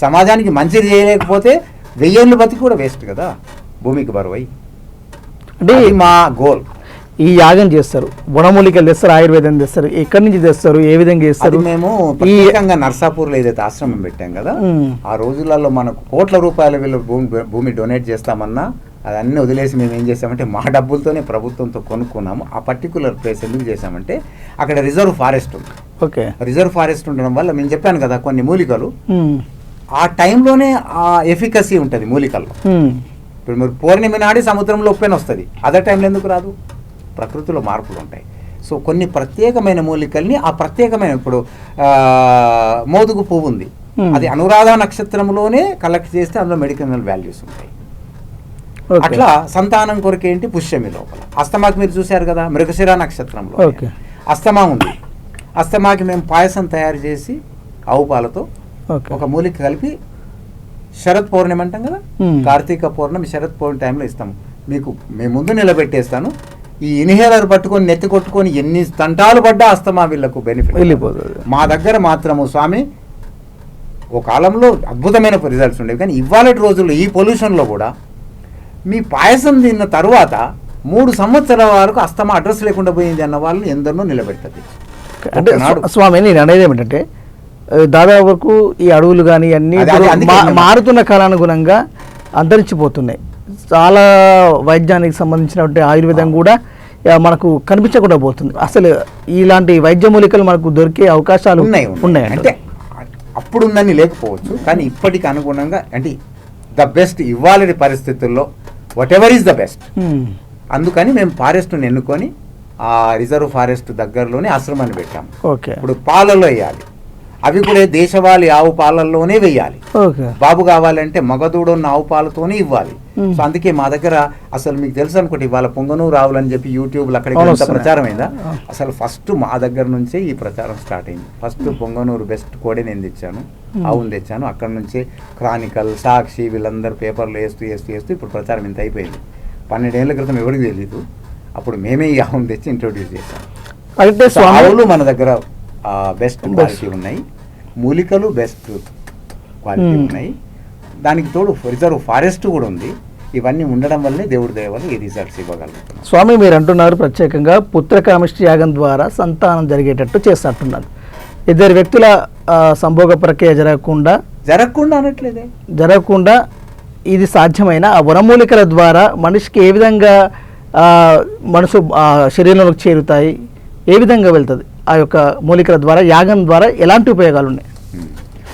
సమాజానికి మంచిది చేయలేకపోతే వెయ్యేళ్ళు బతికి కూడా వేస్ట్ కదా. భూమికి బరువై. అంటే మా గోల్. ఈ యాగం చేస్తారు. వనమూలికలు తెస్తారు ఆయుర్వేదం తెస్తారు. ఎక్కడి నుంచి తెస్తారు ఏ విధంగా అది చేస్తారు మేము ఈ ప్రత్యేకంగా నర్సాపూర్లో ఏదైతే ఆశ్రమం పెట్టాం కదా. ఆ రోజులలో మనకు కోట్ల రూపాయల వీళ్ళు భూమి భూమి డొనేట్ చేస్తామన్నా అదన్నీ వదిలేసి మేము ఏం చేసామంటే మా డబ్బులతోనే ప్రభుత్వంతో కొనుక్కున్నాము. ఆ పర్టికులర్ ప్లేస్ ఎందుకు చేసామంటే అక్కడ రిజర్వ్ ఫారెస్ట్ ఉంది. ఓకే. రిజర్వ్ ఫారెస్ట్ ఉండడం వల్ల మేము చెప్పాను కదా కొన్ని మూలికలు. ఆ టైంలోనే ఆ ఎఫికసీ ఉంటుంది మూలికల్లో. ఇప్పుడు మీరు పౌర్ణమి నాడి సముద్రంలో ఉప్పెన వస్తుంది. అదర్ టైంలో ఎందుకు రాదు? ప్రకృతిలో మార్పులు ఉంటాయి. సో కొన్ని ప్రత్యేకమైన మూలికల్ని ఆ ప్రత్యేకమైన ఇప్పుడు మోదుగు పువ్వు ఉంది. అది అనురాధ నక్షత్రంలోనే కలెక్ట్ చేస్తే అందులో మెడికల్ వాల్యూస్ ఉంటాయి. అట్లా సంతానం కొరకేంటి పుష్యమి లోపల. అస్తమాకి మీరు చూశారు కదా మృగశిర నక్షత్రంలో. అస్తమా ఉంది. అస్తమాకి మేము పాయసం తయారు చేసి ఆవు పాలతో ఒక మూలిక కలిపి శరత్ పౌర్ణమి అంటాం కదా. కార్తీక పౌర్ణమి శరత్ పౌర్ణమి టైంలో ఇస్తాము. మీకు మేము ముందు నిలబెట్టేస్తాను. ఈ ఇన్హేలర్ పట్టుకొని నెత్తి కొట్టుకొని ఎన్ని తంటాలు పడ్డా అస్తమా వీళ్ళకు బెనిఫిట్ వెళ్ళిపోతుంది. మా దగ్గర మాత్రము స్వామి ఒక కాలంలో అద్భుతమైన రిజల్ట్స్ ఉండేవి. కానీ ఇవాళ రోజుల్లో ఈ పొల్యూషన్లో కూడా మీ పాయసం తిన్న తర్వాత మూడు సంవత్సరాల వరకు అస్తమా అడ్రస్ లేకుండా పోయింది అన్న వాళ్ళని ఎందరినో నిలబెడుతుంది అంటే స్వామి నేను అనేది ఏమిటంటే దాదాపు ఈ అడవులు కానీ అన్ని మారుతున్న కాలానుగుణంగా అంతరించిపోతున్నాయి. చాలా వైద్యానికి సంబంధించినటువంటి ఆయుర్వేదం కూడా మనకు కనిపించకుండా పోతుంది. అసలు ఇలాంటి వైద్య మూలికలు మనకు దొరికే అవకాశాలు ఉన్నాయి ఉన్నాయి. అంటే అప్పుడు ఉందని లేకపోవచ్చు కానీ ఇప్పటికి అనుగుణంగా అంటే ద బెస్ట్ ఇవ్వాలని పరిస్థితుల్లో whatever is the best అందుకని మేము ఫారెస్ట్ని ఎన్నుకొని ఆ రిజర్వ్ ఫారెస్ట్ దగ్గరలోనే ఆశ్రమాన్ని పెట్టాము. ఓకే. ఇప్పుడు పాలలో వేయాలి. అవి కూడా దేశవాళీ ఆవు పాలల్లోనే వేయాలి. బాబు కావాలంటే మగదూడు ఉన్న ఆవు పాలతోనే ఇవ్వాలి. సో అందుకే మా దగ్గర అసలు మీకు తెలుసు అనుకోండి ఇవాళ పొంగనూరు ఆవులు అని చెప్పి యూట్యూబ్లో వస్తున్నాయి. ప్రచారం అయిందా. అసలు ఫస్ట్ మా దగ్గర నుంచే ఈ ప్రచారం స్టార్ట్ అయింది. ఫస్ట్ పొంగనూరు బెస్ట్ కోడే నేను తెచ్చాను. ఆవును తెచ్చాను. అక్కడ నుంచే క్రానికల్ సాక్షి వీళ్ళందరూ పేపర్లు వేస్తూ వేస్తూ వేస్తూ ఇప్పుడు ప్రచారం ఇంత అయిపోయింది. పన్నెండేళ్ళ క్రితం ఎవరికి తెలియదు అప్పుడు మేమే ఈ ఆవును తెచ్చి ఇంట్రొడ్యూస్ చేశాం. ఆవులు మన దగ్గర బెస్ట్. క్వాలిటీ ఉన్నాయి. మూలికలు బెస్ట్ క్వాలిటీ Hmm. ఉన్నాయి. దానికి తోడు రిజర్వ్ ఫారెస్ట్ కూడా ఉంది. ఇవన్నీ ఉండడం వల్లే దేవుడి దయ వల్ల ఈ రిజల్ట్స్ ఇవ్వగలుగుతున్నాం. స్వామి మీరు అంటున్నారు ప్రత్యేకంగా పుత్రకామిష్టి యాగం ద్వారా సంతానం జరిగేటట్టు చేస్తున్నారు ఇద్దరు వ్యక్తుల సంభోగ ప్రక్రియ జరగకుండా జరగకుండా అనట్లేదే. జరగకుండా ఇది సాధ్యమైన. ఆ వనమూలికల ద్వారా మనిషికి ఏ విధంగా మనసు శరీరంలోకి చేరుతాయి? ఏ విధంగా వెళ్తుంది? ఆ యొక్క మూలికల ద్వారా యాగం ద్వారా ఎలాంటి ఉపయోగాలు ఉన్నాయి.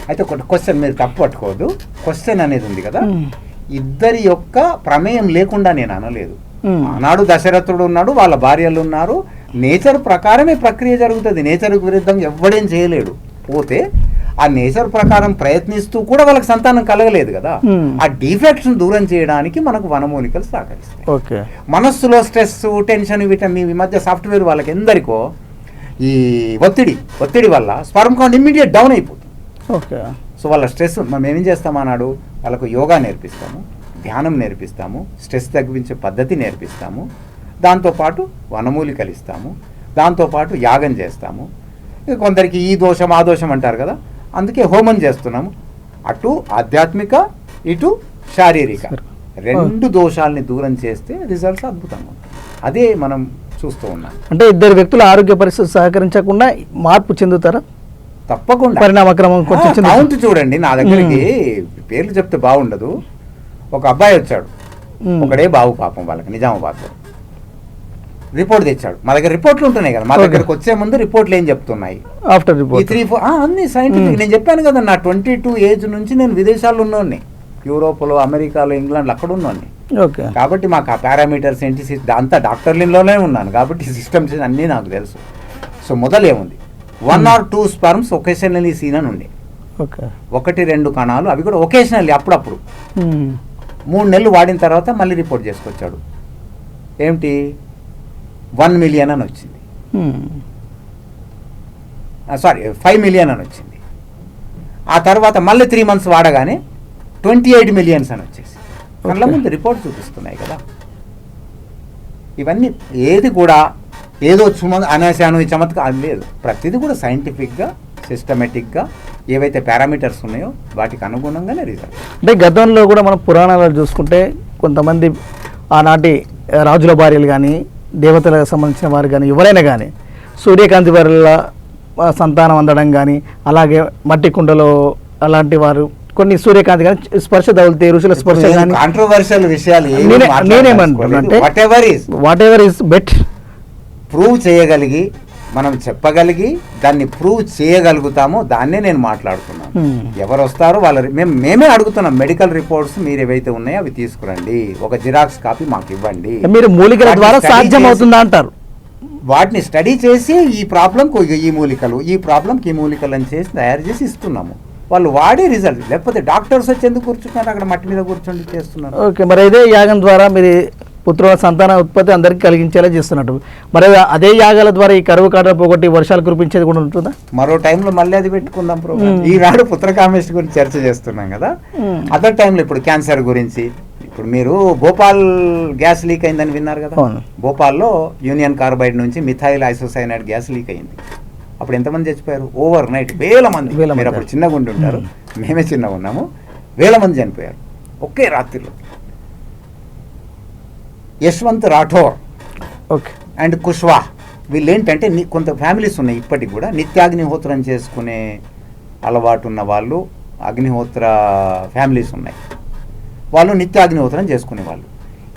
అయితే ఒక క్వశ్చన్ మీరు తప్పు పట్టుకోవద్దు. క్వశ్చన్ అనేది ఉంది కదా. ఇద్దరి యొక్క ప్రమేయం లేకుండా నేను అనలేదు. ఆనాడు దశరథుడు ఉన్నాడు వాళ్ళ భార్యలు ఉన్నారు. నేచర్ ప్రకారమే ప్రక్రియ జరుగుతుంది. నేచర్కు విరుద్ధంగా ఎవ్వడేం చేయలేడు. పోతే ఆ నేచర్ ప్రకారం ప్రయత్నిస్తూ కూడా వాళ్ళకి సంతానం కలగలేదు కదా. ఆ డిఫెక్ట్స్ దూరం చేయడానికి మనకు వనమూలికలు సహకరిస్తాయి. ఓకే. మనస్సులో స్ట్రెస్ టెన్షన్ వీటన్ని ఈ మధ్య సాఫ్ట్వేర్ వాళ్ళకి ఎందరికో ఈ ఒత్తిడి ఒత్తిడి వల్ల స్పర్మ్ కౌంట్ ఇమ్మీడియట్ డౌన్ అయిపోతుంది. ఓకే. సో వాళ్ళ స్ట్రెస్ మనం ఏం చేస్తాం అన్నాడు? వాళ్ళకు యోగా నేర్పిస్తాము ధ్యానం నేర్పిస్తాము స్ట్రెస్ తగ్గించే పద్ధతి నేర్పిస్తాము దాంతోపాటు వనమూలికలు ఇస్తాము దాంతోపాటు యాగం చేస్తాము. కొందరికి ఈ దోషం ఆ దోషం అంటారు కదా అందుకే హోమం చేస్తున్నాము. అటు ఆధ్యాత్మిక ఇటు శారీరక. రెండు దోషాలని దూరం చేస్తే రిజల్ట్స్ అద్భుతంగా ఉంటాయి. అదే మనం చూస్తూ ఉన్నాం. అంటే ఇద్దరు వ్యక్తుల ఆరోగ్య పరిస్థితి సహకరించకుండా మార్పు చెందుతారా? తప్పకుండా. పరిణామక్రమం కొంచెం? కౌంట్ చూడండి నా దగ్గరికి పేర్లు చెప్తే బాగుండదు. ఒక అబ్బాయి వచ్చాడు. ఒకడే బాబు పాపం వాళ్ళకి నిజామాబాద్లో రిపోర్ట్ తెచ్చాడు. మా దగ్గర రిపోర్ట్లు ఉంటున్నాయి కదా. మా. దగ్గరకు వచ్చే ముందు రిపోర్ట్లు ఏం చెప్తున్నాయి? ఆఫ్టర్ రిపోర్ట్ త్రీ ఫోర్ అన్ని సైంటిఫిక్. నేను చెప్పాను కదా నా ట్వంటీ టూ ఏజ్ నుంచి నేను విదేశాల్లో ఉన్నోడిని. యూరోప్లో అమెరికాలో ఇంగ్లాండ్లో అక్కడ ఉన్నోడిని. ఓకే. కాబట్టి మాకు ఆ పారామీటర్స్ ఏంటి అంతా డాక్టర్లలోనే ఉన్నాను కాబట్టి సిస్టమ్స్ అన్నీ నాకు తెలుసు. So మొదలేముంది one or two sperms occasionally seen అని ఉండే. ఓకే. ఒకటి రెండు కణాలు అవి కూడా ఒకేషనల్లీ అప్పుడప్పుడు. మ్మ్. మూడు నెలలు వాడిన తర్వాత మళ్ళీ రిపోర్ట్ చేసుకొచ్చాడు. ఏమిటి? వన్ మిలియన్ అని వచ్చింది. సారీ ఫైవ్ మిలియన్ అని వచ్చింది. ఆ తర్వాత మళ్ళీ త్రీ మంత్స్ వాడగానే ట్వంటీ ఎయిట్ మిలియన్స్ అని వచ్చేసి కళ్ళ. ముందు రిపోర్ట్ చూపిస్తున్నాయి కదా. ఇవన్నీ ఏది కూడా ఏదో చుమ అనేసాను ఈ చమత్కారం అది లేదు. ప్రతిదీ కూడా సైంటిఫిక్గా సిస్టమేటిక్గా ఏవైతే పారామీటర్స్ ఉన్నాయో వాటికి అనుగుణంగానే రిజల్ట్ అంటే గతంలో కూడా మనం పురాణాలు చూసుకుంటే కొంతమంది ఆనాటి రాజుల భార్యలు కానీ దేవతలకు సంబంధించిన వారు కానీ ఎవరైనా కానీ సూర్యకాంతి వల్ల ఆ, సంతానం అందడం కానీ అలాగే మట్టి కుండలో అలాంటి వారు కొన్ని సూర్యకాంతి కానీ స్పర్శ తగులుతాయి ఋషుల స్పర్శ కానీ. కాంట్రవర్షియల్ విషయాలు whatever is whatever is bet prove చేయగలిగి మనం చెప్పగలిగి దాన్ని ప్రూవ్ చేయగలుగుతామో దాన్నే నేను మాట్లాడుతున్నాను. ఎవరు వస్తారో వాళ్ళ మేము మేమే అడుగుతున్నాం మెడికల్ రిపోర్ట్స్ మీరు ఏవైతే ఉన్నాయో అవి తీసుకురండి. ఒక జిరాక్స్ కాపీ మాకు ఇవ్వండి. మీరు మూలికల ద్వారా సాధ్యం అవుతుందా అంటారు? వాటిని స్టడీ చేసి ఈ ప్రాబ్లంకు ఈ మూలికలు ఈ ప్రాబ్లంకి ఈ మూలికలు అని చేసి తయారు చేసి ఇస్తున్నాము. వాళ్ళు వాడే రిజల్ట్. లేకపోతే డాక్టర్స్ వచ్చి ఎందుకు కూర్చుంటారు అక్కడ మట్టి మీద కూర్చొని చేస్తున్నారు. ఓకే మరి ఇదే యాగం ద్వారా మీరు పుత్రుల సంతాన ఉత్పత్తి అందరికీ కలిగించేలా చేస్తున్నట్టు. మరి అదే యాగాల ద్వారా ఈ కరువు కాడ పోగొట్టి వర్షాలు కురిపించేది కూడా ఉంటుందా? మరో టైంలో మళ్ళీ అది పెట్టుకుందాం ప్రోగ్రామ్. ఈనాడు పుత్రకామేష్ గురించి చర్చ చేస్తున్నాం కదా. అదర్ టైంలో ఇప్పుడు క్యాన్సర్ గురించి. ఇప్పుడు మీరు భోపాల్ గ్యాస్ లీక్ అయిందని విన్నారు కదా. భోపాల్లో యూనియన్ కార్బైడ్ నుంచి మిథైల్ ఐసోసైనైడ్ గ్యాస్ లీక్ అయింది. అప్పుడు ఎంతమంది చచ్చిపోయారు? ఓవర్ నైట్ వేల మంది. వేల మీరు. అప్పుడు చిన్నగా ఉండి ఉంటారు. మేమే. చిన్నగా ఉన్నాము. వేల మంది చనిపోయారు. ఒకే రాత్రిలో. యశ్వంత్ రాఠోర్ ఓకే. అండ్ కుష్వా వీళ్ళు ఏంటంటే ని- కొంత ఫ్యామిలీస్ ఉన్నాయి ఇప్పటికి కూడా. నిత్యాగ్నిహోత్రం చేసుకునే అలవాటు ఉన్న వాళ్ళు అగ్నిహోత్ర ఫ్యామిలీస్ ఉన్నాయి. వాళ్ళు నిత్యాగ్నిహోత్రం చేసుకునే వాళ్ళు.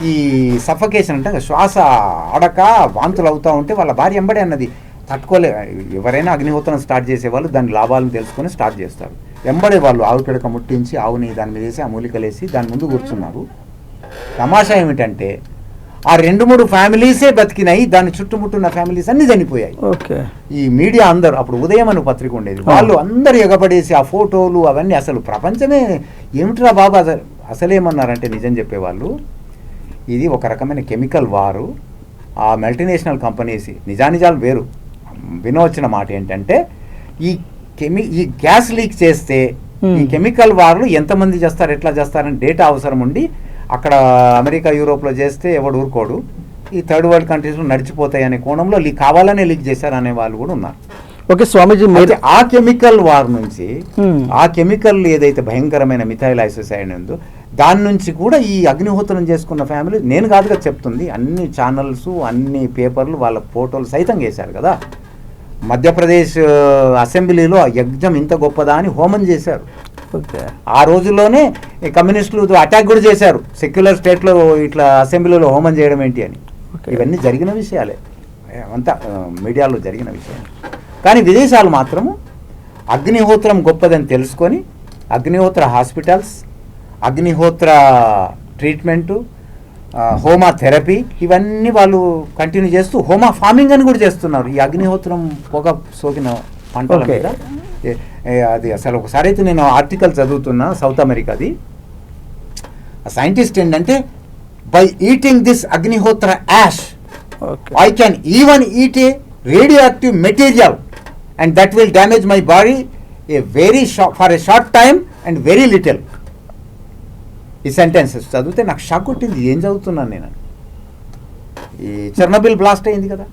ఈ సఫకేషన్ అంటే శ్వాస ఆడక వాంతులు అవుతూ ఉంటే వాళ్ళ భార్య ఎంబడే అన్నది. తట్టుకోలే. ఎవరైనా అగ్నిహోత్రం స్టార్ట్ చేసేవాళ్ళు దాని లాభాలను తెలుసుకొని స్టార్ట్ చేస్తారు. ఎంబడే వాళ్ళు ఆవు పిడక ముట్టించి ఆవుని దాని మీద వేసి ఆ మూలికలు వేసి దాని ముందు కూర్చున్నారు. తమాషా ఏమిటంటే ఆ రెండు మూడు ఫ్యామిలీసే బతికినాయి దాని చుట్టుముట్టున్న ఫ్యామిలీస్ అన్ని చనిపోయాయి. ఈ మీడియా అందరు అప్పుడు ఉదయం అని పత్రిక ఉండేది. వాళ్ళు అందరు ఎగబడేసి ఆ ఫోటోలు అవన్నీ అసలు ప్రపంచమే ఏమిట్రా బాబా అసలు అసలేమన్నారంటే నిజం చెప్పేవాళ్ళు ఇది ఒక రకమైన కెమికల్ వారు ఆ మల్టీనేషనల్ కంపెనీస్ నిజానిజాలు వేరు. వినవచ్చిన మాట ఏంటంటే ఈ కెమి ఈ గ్యాస్ లీక్ చేస్తే. ఈ కెమికల్ వార్లు ఎంతమంది చేస్తారు ఎట్లా చేస్తారని డేటా అవసరం ఉండి అక్కడ అమెరికా యూరోప్లో చేస్తే ఎవడు ఊరుకోడు ఈ థర్డ్ వరల్డ్ కంట్రీస్లో నడిచిపోతాయి అనే కోణంలో లీక్ కావాలనే లీక్ చేశారు అనే వాళ్ళు కూడా ఉన్నారు ఓకే స్వామీజీ మీరు ఆ కెమికల్ వార్ నుంచి. ఆ కెమికల్ ఏదైతే భయంకరమైన మిథైల్ ఐసోసైడ్ ఉందో దాని నుంచి కూడా ఈ అగ్నిహోత్రం చేసుకున్న ఫ్యామిలీ నేను కాదుగా చెప్తుంది అన్ని ఛానల్స్ అన్ని పేపర్లు వాళ్ళ ఫోటోలు సైతం వేశారు కదా మధ్యప్రదేశ్ అసెంబ్లీలో యజ్ఞం ఇంత గొప్పదా అని హోమం చేశారు. ఓకే. ఆ రోజుల్లోనే కమ్యూనిస్టులు అటాక్ కూడా చేశారు. సెక్యులర్ స్టేట్లో ఇట్లా అసెంబ్లీలో హోమం చేయడం ఏంటి అని. ఇవన్నీ జరిగిన విషయాలే. అంతా మీడియాలో జరిగిన విషయం కానీ విదేశాలు మాత్రము అగ్నిహోత్రం గొప్పదని తెలుసుకొని అగ్నిహోత్ర హాస్పిటల్స్ అగ్నిహోత్ర ట్రీట్మెంటు హోమా థెరపీ ఇవన్నీ వాళ్ళు కంటిన్యూ చేస్తూ హోమా ఫార్మింగ్ అని కూడా చేస్తున్నారు. ఈ అగ్నిహోత్రం పొగ సోకిన పంటల. మీద. ఏ- అది అసలు ఒకసారి అయితే నేను ఆర్టికల్ చదువుతున్నా సౌత్ అమెరికాది. సైంటిస్ట్ ఏంటంటే by eating this Agnihotra ash I can even eat a radioactive material and that will damage my body a very short for a short time and very little ఈ సెంటెన్సెస్ చదివితే నాకు షాక్ కొట్టింది. ఏం చదువుతున్నాను నేను? ఈ చెర్నబిల్ బ్లాస్ట్ అయింది కదా?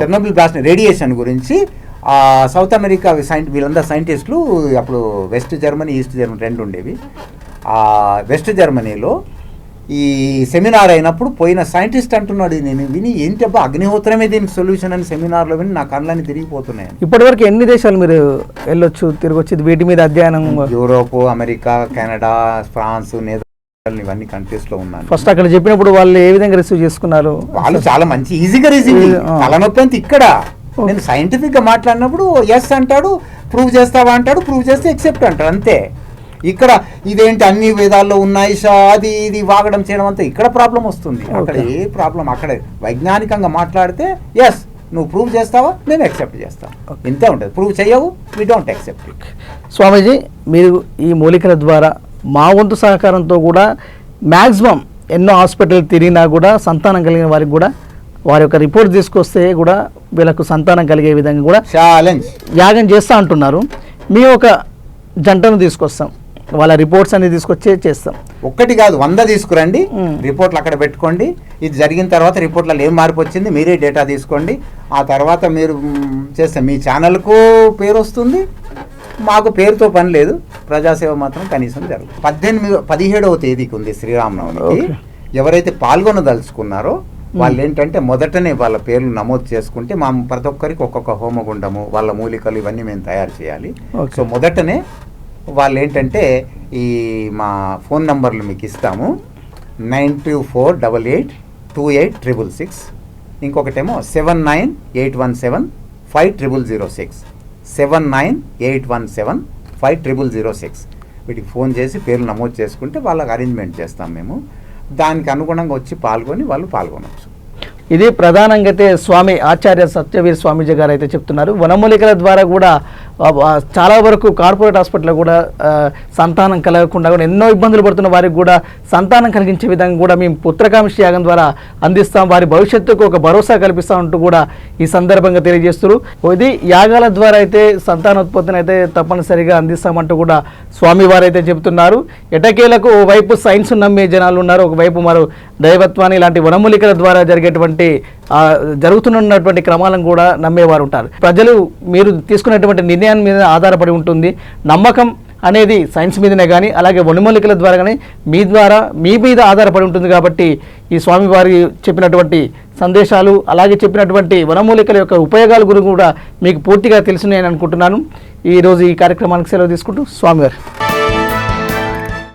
చెర్నోబిల్ బ్లాస్ట్ రేడియేషన్ గురించి ఆ, సౌత్ అమెరికా సైంట్ వీళ్ళందరూ సైంటిస్టులు అప్పుడు వెస్ట్ జర్మనీ ఈస్ట్ జర్మనీ రెండు ఉండేవి. ఆ వెస్ట్ జర్మనీలో ఈ సెమినార్ అయినప్పుడు పోయిన సైంటిస్ట్ అంటున్నాడు నేను విని ఏంటి అబ్బా అగ్నిహోత్రమే దీనికి సొల్యూషన్ అని సెమినార్లో విని నా కళ్ళని తిరిగిపోతున్నాయి ఇప్పటివరకు ఎన్ని దేశాలు మీరు వెళ్ళొచ్చు తిరగొచ్చు? వీటి మీద అధ్యయనం యూరోప్ అమెరికా కెనడా ఫ్రాన్స్ ఇవన్నీ కంట్రీస్లో ఉన్నాను. ఫస్ట్ అక్కడ చెప్పినప్పుడు వాళ్ళు ఏ విధంగా రిసీవ్ చేసుకున్నారు? వాళ్ళు చాలా మంచి ఈజీగా రిసీవ్. తలనొప్పి అంత ఇక్కడ. నేను సైంటిఫిక్గా మాట్లాడినప్పుడు ఎస్ అంటాడు ప్రూవ్ చేస్తావా అంటాడు ప్రూవ్ చేస్తే ఎక్సెప్ట్ అంటాడు అంతే. ఇక్కడ ఇదేంటి అన్ని వేదాల్లో ఉన్నాయి అది ఇది వాగడం చేయడం అంతా ఇక్కడ ప్రాబ్లం వస్తుంది. అక్కడ. ఏ ప్రాబ్లం అక్కడ వైజ్ఞానికంగా మాట్లాడితే ఎస్ నువ్వు ప్రూవ్ చేస్తావా నేను యాక్సెప్ట్ చేస్తాను. ఇంతే ఉంటుంది. ప్రూవ్ చేయవు వి డోంట్ యాక్సెప్ట్ స్వామీజీ మీరు ఈ మూలికల ద్వారా మా వంతు సహకారంతో కూడా మ్యాక్సిమం ఎన్నో హాస్పిటల్ తిరిగినా కూడా సంతానం కలిగిన వారికి కూడా వారి యొక్క రిపోర్ట్ తీసుకొస్తే కూడా వీళ్ళకు సంతానం కలిగే విధంగా కూడా ఛాలెంజ్ యాగం చేస్తా అంటున్నారు. మీ ఒక జంటను తీసుకొస్తాం. వాళ్ళ రిపోర్ట్స్ అన్ని తీసుకొచ్చే చేస్తాం. ఒక్కటి కాదు వంద తీసుకురండి. మ్మ్. రిపోర్ట్లు అక్కడ పెట్టుకోండి. ఇది జరిగిన తర్వాత రిపోర్ట్లలో ఏం మార్పు వచ్చింది మీరే డేటా తీసుకోండి. ఆ తర్వాత మీరు చేస్తే మీ ఛానల్కు పేరు వస్తుంది. మాకు పేరుతో పని లేదు. ప్రజాసేవ మాత్రం కనీసం జరుగుతుంది పద్దెనిమిది పదిహేడవ తేదీకి ఉంది శ్రీరామనవమికి. ఎవరైతే పాల్గొనదలుచుకున్నారో వాళ్ళు ఏంటంటే మొదటనే వాళ్ళ పేర్లు నమోదు చేసుకుంటే మా ప్రతి ఒక్కరికి ఒక్కొక్క హోమగుండము వాళ్ళ మూలికలు ఇవన్నీ మేము తయారు చేయాలి. సో మొదటనే వాళ్ళు ఏంటంటే ఈ మా ఫోన్ నంబర్లు మీకు ఇస్తాము. Nine two four double eight two eight triple six. ఇంకొకటేమో seven nine eight one seven five triple zero six. Seven nine eight one seven five triple zero six వీటికి ఫోన్ చేసి పేర్లు నమోదు చేసుకుంటే వాళ్ళకి అరేంజ్మెంట్ చేస్తాం మేము. దానికి అనుగుణంగా వచ్చి పాల్గొని వాళ్ళు పాల్గొనవచ్చు ఇది ప్రధానంగా అయితే స్వామి ఆచార్య సత్యవీర్ స్వామీజీ గారు అయితే చెప్తున్నారు. వనమూలికల ద్వారా కూడా చాలా వరకు కార్పొరేట్ హాస్పిటల్లో కూడా సంతానం కలగకుండా కూడా ఎన్నో ఇబ్బందులు పడుతున్న వారికి కూడా సంతానం కలిగించే విధంగా కూడా మేము పుత్రకాంక్ష యాగం ద్వారా అందిస్తాం. వారి భవిష్యత్తుకు ఒక భరోసా కల్పిస్తామంటూ కూడా ఈ సందర్భంగా తెలియజేస్తారు ఇది యాగాల ద్వారా అయితే సంతానోత్పత్తిని అయితే తప్పనిసరిగా అందిస్తామంటూ కూడా స్వామివారు అయితే చెబుతున్నారు. ఎటకేలకు ఓవైపు సైన్స్ నమ్మే జనాలు ఉన్నారు ఒకవైపు మరో దైవత్వాన్ని ఇలాంటి వనమూలికల ద్వారా జరిగేటువంటి జరుగుతున్నటువంటి క్రమాలను కూడా నమ్మేవారు ఉంటారు. ప్రజలు మీరు తీసుకున్నటువంటి నిర్ణయాన్ని మీద ఆధారపడి ఉంటుంది. నమ్మకం అనేది సైన్స్ మీదనే కానీ అలాగే వనమూలికల ద్వారా కానీ మీ ద్వారా మీ మీద ఆధారపడి ఉంటుంది కాబట్టి ఈ స్వామివారి చెప్పినటువంటి సందేశాలు అలాగే చెప్పినటువంటి వనమూలికల యొక్క ఉపయోగాల గురించి కూడా మీకు పూర్తిగా తెలుసున్నాయని అనుకుంటున్నాను. ఈరోజు ఈ కార్యక్రమానికి సెలవు తీసుకుంటూ స్వామివారు.